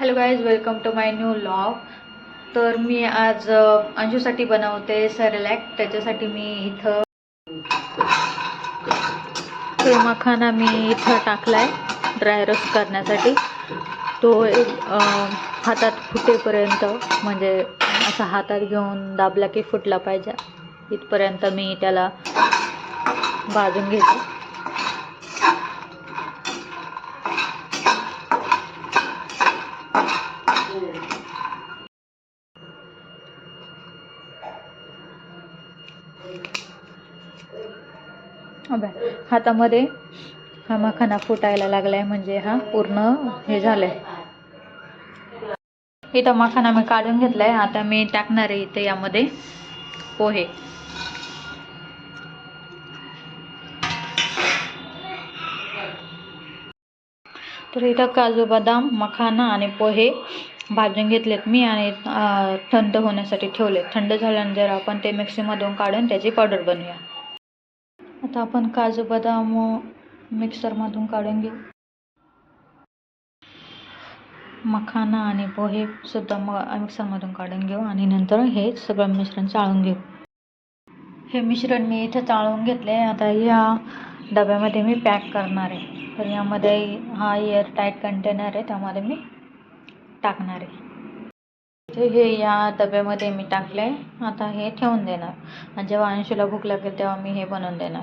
Hello guys welcome to my new vlog. तर मी आज अंशूसाठी बनवते सरलॅक. त्याच्यासाठी मी इथं ते मखाना मी इथं टाकलाय ड्राय रोस्ट करण्यासाठी. तो एक हातात फुटेपर्यंत म्हणजे असा हातात घेऊन दाबला की फुटला पाहिजे. इथपर्यंत मी त्याला भाजून घेते. हातामध्ये हा मखाना फुटायला लागलाय म्हणजे हा पूर्ण हे झालंय. इथं मखाना मी काढून घेतलाय आता मी टाकणार आहे इथे यामध्ये पोहे. तर इथं काजू बदाम मखाना आणि पोहे भाजून घेतलेत मी आणि थंड होण्यासाठी ठेवले थंड झाल्यानंतर आपण ते मिक्सीमधून काढून त्याची पावडर बनवूया. आता आपण काजू बदाम मिक्सरमधून काढून घेऊ. मखाना आणि पोहे सुद्धा मग मिक्सरमधून काढून घेऊ आणि नंतर हे सगळं मिश्रण चाळून घेऊ. हे मिश्रण मी इथं चाळून घेतले आता या डब्यामध्ये मी पॅक करणार आहे. तर यामध्ये हा एअर टाईट कंटेनर आहे. त्यामध्ये मी टाकणार आहे. हे या डब्यामध्ये मी टाकले आता हे ठेवून देणार. आणि जेव्हा अंशूला भूक लागेल तेव्हा मी हे बनवून देणार.